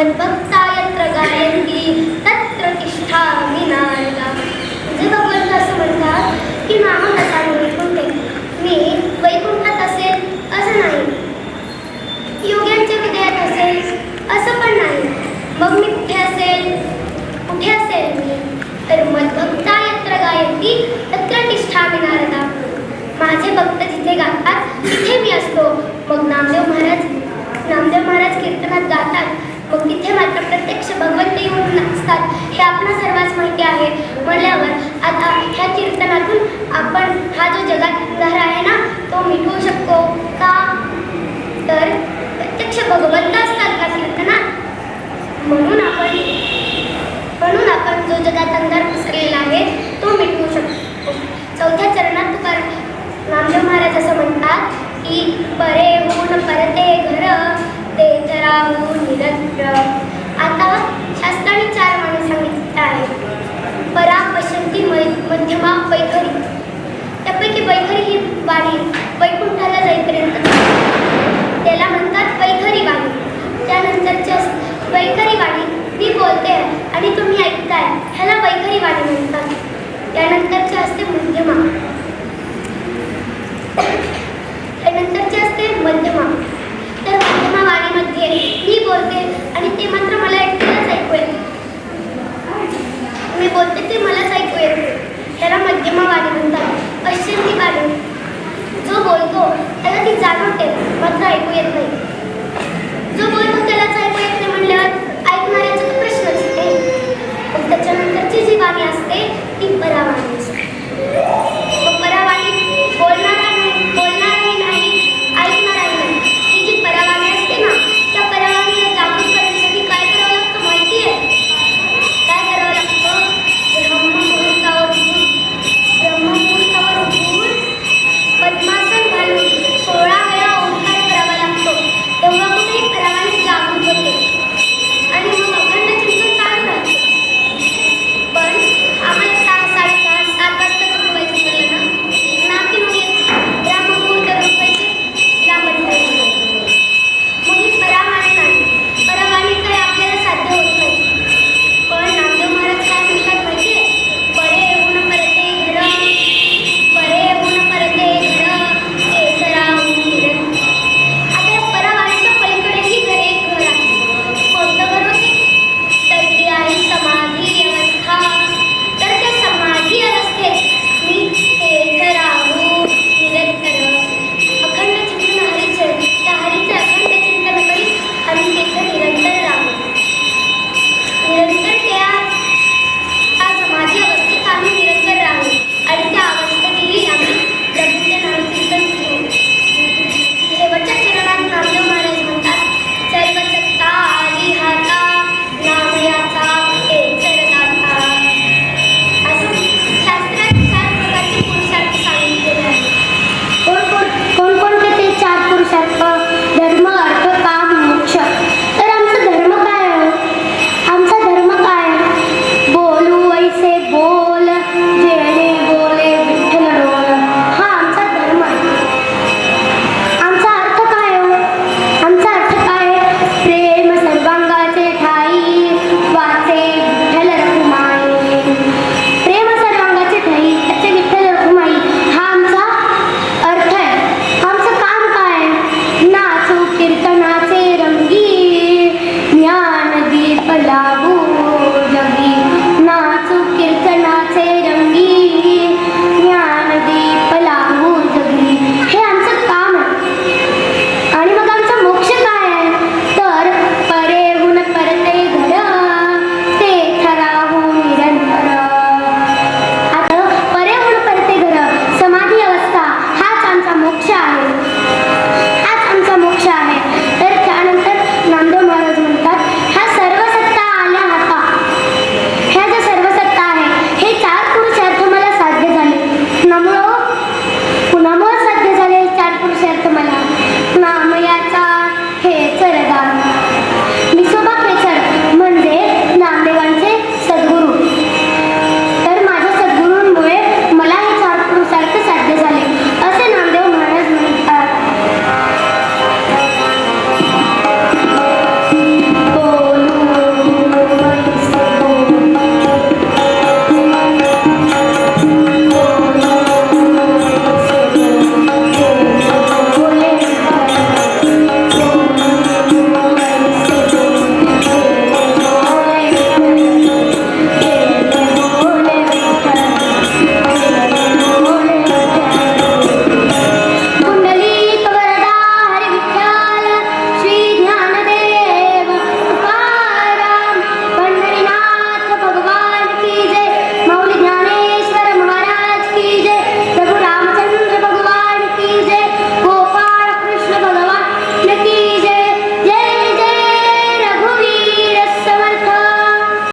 मद्भक्ता यत्र गायंती तत्र तिष्ठा नारदा। म्हणजे भगवंत असं म्हणतात की नाहं कसा वैकुंठे मी वैकुंठात असेल असं नाही. योग्यांच्या विद्यात असेल असं पण नाही. मग मी कुठे असेल? कुठे असेल मी? तर मद्भक्ता यत्र गायंती तत्र तिष्ठा नारदा। माझे भक्त जिथे गातात तिथे मी असतो. मग नामदेव महाराज नामदेव महाराज कीर्तनात गातात. मग तिथे मात्र प्रत्यक्ष भगवंत येऊन असतात हे आपणा सर्वांस माहिती आहे. म्हणल्यावर आता ह्या कीर्तनातून आपण हा जो जगात अंधार आहे